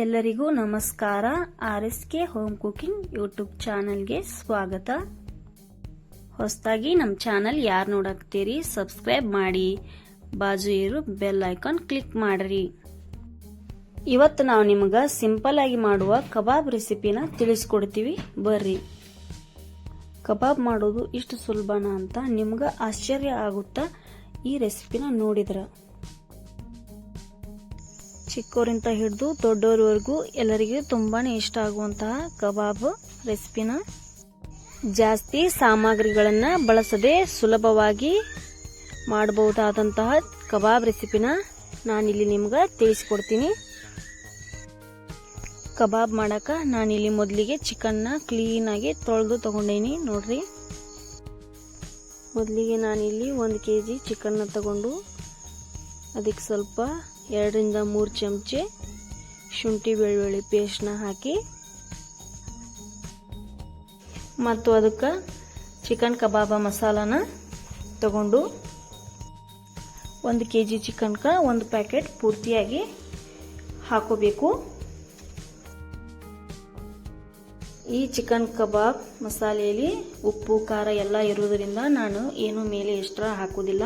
ಎಲ್ಲರಿಗೂ ನಮಸ್ಕಾರ. R S K home cooking YouTube ಚಾನಲ್ಗೆ ಸ್ವಾಗತ. ಹೊಸದಾಗಿ ನಮ್ಮ ಚಾನಲ್ ಯಾರು ನೋಡಕ್ತೀರಿ ಸಬ್ಸ್ಕ್ರೈಬ್ ಮಾಡಿ. ಬಾಜು ಇರು ಬೆಲ್ ಐಕಾನ್ ಕ್ಲಿಕ್ ಮಾಡ್ರಿ. ಇವತ್ತು ನಾವು ನಿಮಗೆ ಸಿಂಪಲ್ ಆಗಿ ಮಾಡುವ ಕಬಾಬ್ ರೆಸಿಪಿನ ತಿಳಿಸ್ಕೊಡ್ತೀವಿ. ಬರ್ರಿ. ಕಬಾಬ್ ಮಾಡೋದು ಇಷ್ಟು ಸುಲಭನ ಅಂತ ನಿಮ್ಗೆ ಆಶ್ಚರ್ಯ ಆಗುತ್ತಾ ಈ ರೆಸಿಪಿನ ನೋಡಿದ್ರ. ಚಿಕ್ಕವರಿಂದ ಹಿಡಿದು ದೊಡ್ಡವರವರೆಗೂ ಎಲ್ಲರಿಗೂ ತುಂಬಾ ಇಷ್ಟ ಆಗುವಂತಹ ಕಬಾಬ್ ರೆಸಿಪಿನ ಜಾಸ್ತಿ ಸಾಮಗ್ರಿಗಳನ್ನು ಬಳಸದೆ ಸುಲಭವಾಗಿ ಮಾಡಬಹುದಾದಂತಹ ಕಬಾಬ್ ರೆಸಿಪಿನ ನಾನಿಲ್ಲಿ ನಿಮ್ಗೆ ತಿಳಿಸ್ಕೊಡ್ತೀನಿ. ಕಬಾಬ್ ಮಾಡಕ ನಾನಿಲ್ಲಿ ಮೊದಲಿಗೆ ಚಿಕನ್ನ ಕ್ಲೀನಾಗಿ ತೊಳೆದು ತಗೊಂಡೇನಿ ನೋಡ್ರಿ. ಮೊದಲಿಗೆ ನಾನಿಲ್ಲಿ ಒಂದು ಕೆ ಜಿ ಚಿಕನ್ನ ತಗೊಂಡು ಅದಕ್ಕೆ ಸ್ವಲ್ಪ ಎರಡರಿಂದ ಮೂರು ಚಮಚೆ ಶುಂಠಿ ಬೆಳ್ಳುಳ್ಳಿ ಪೇಸ್ಟ್ನ ಹಾಕಿ ಮತ್ತು ಅದಕ್ಕೆ ಚಿಕನ್ ಕಬಾಬ ಮಸಾಲಾನ ತಗೊಂಡು ಒಂದು ಕೆ ಜಿ ಚಿಕನ್ಕ ಒಂದು ಪ್ಯಾಕೆಟ್ ಪೂರ್ತಿಯಾಗಿ ಹಾಕೋಬೇಕು. ಈ ಚಿಕನ್ ಕಬಾಬ್ ಮಸಾಲೆಯಲ್ಲಿ ಉಪ್ಪು, ಖಾರ ಎಲ್ಲ ಇರೋದ್ರಿಂದ ನಾನು ಏನು ಮೇಲೆ ಎಕ್ಸ್ಟ್ರಾ ಹಾಕೋದಿಲ್ಲ.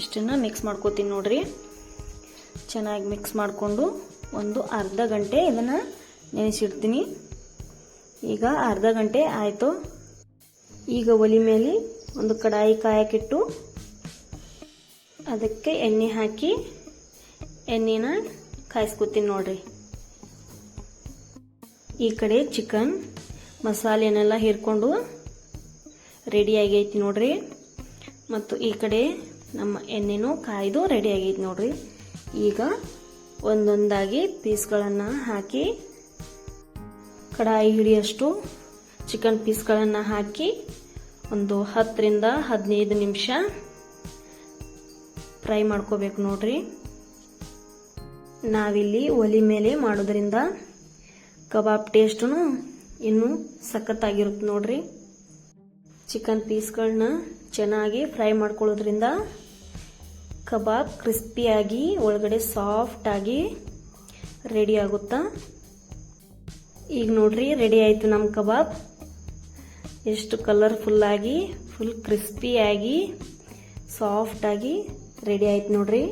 ಇಷ್ಟನ್ನು ಮಿಕ್ಸ್ ಮಾಡ್ಕೋತೀನಿ ನೋಡ್ರಿ. ಚೆನ್ನಾಗಿ ಮಿಕ್ಸ್ ಮಾಡಿಕೊಂಡು ಒಂದು ಅರ್ಧ ಗಂಟೆ ಇದನ್ನು ನೆನೆಸಿಡ್ತೀನಿ. ಈಗ ಅರ್ಧ ಗಂಟೆ ಆಯಿತು. ಈಗ ಒಲಿ ಮೇಲೆ ಒಂದು ಕಡಾಯಿ ಕಾಯಕ್ಕಿಟ್ಟು ಅದಕ್ಕೆ ಎಣ್ಣೆ ಹಾಕಿ ಎಣ್ಣೆನ ಕಾಯಿಸ್ಕೊತೀನಿ ನೋಡ್ರಿ. ಈ ಕಡೆ ಚಿಕನ್ ಮಸಾಲೆನೆಲ್ಲ ಹೀರ್ಕೊಂಡು ರೆಡಿ ಆಗೈತಿ ನೋಡ್ರಿ. ಮತ್ತು ಈ ಕಡೆ ನಮ್ಮ ಎಣ್ಣೆನೂ ಕಾಯ್ದು ರೆಡಿ ಆಗೈತೆ ನೋಡ್ರಿ. ಈಗ ಒಂದೊಂದಾಗಿ ಪೀಸ್ಗಳನ್ನು ಹಾಕಿ, ಕಡಾಯಿ ಹಿಡಿಯಷ್ಟು ಚಿಕನ್ ಪೀಸ್ಗಳನ್ನು ಹಾಕಿ, ಒಂದು ಹತ್ತರಿಂದ ಹದಿನೈದು ನಿಮಿಷ ಫ್ರೈ ಮಾಡ್ಕೋಬೇಕು ನೋಡ್ರಿ. ನಾವಿಲ್ಲಿ ಒಲಿ ಮೇಲೆ ಮಾಡೋದ್ರಿಂದ ಕಬಾಬ್ ಟೇಸ್ಟೂ ಇನ್ನೂ ಸಖತ್ತಾಗಿರುತ್ತೆ ನೋಡ್ರಿ. ಚಿಕನ್ ಪೀಸ್ಗಳನ್ನ ಚೆನ್ನಾಗಿ ಫ್ರೈ ಮಾಡ್ಕೊಳ್ಳೋದ್ರಿಂದ ಕಬಾಬ್ ಕ್ರಿಸ್ಪಿಯಾಗಿ, ಒಳಗಡೆ ಸಾಫ್ಟಾಗಿ ರೆಡಿ ಆಗುತ್ತಾ? ಈಗ ನೋಡ್ರಿ, ರೆಡಿ ಆಯಿತು ನಮ್ಮ ಕಬಾಬ್. ಎಷ್ಟು ಕಲರ್ಫುಲ್ಲಾಗಿ ಫುಲ್ ಕ್ರಿಸ್ಪಿಯಾಗಿ ಸಾಫ್ಟಾಗಿ ರೆಡಿ ಆಯ್ತು ನೋಡ್ರಿ.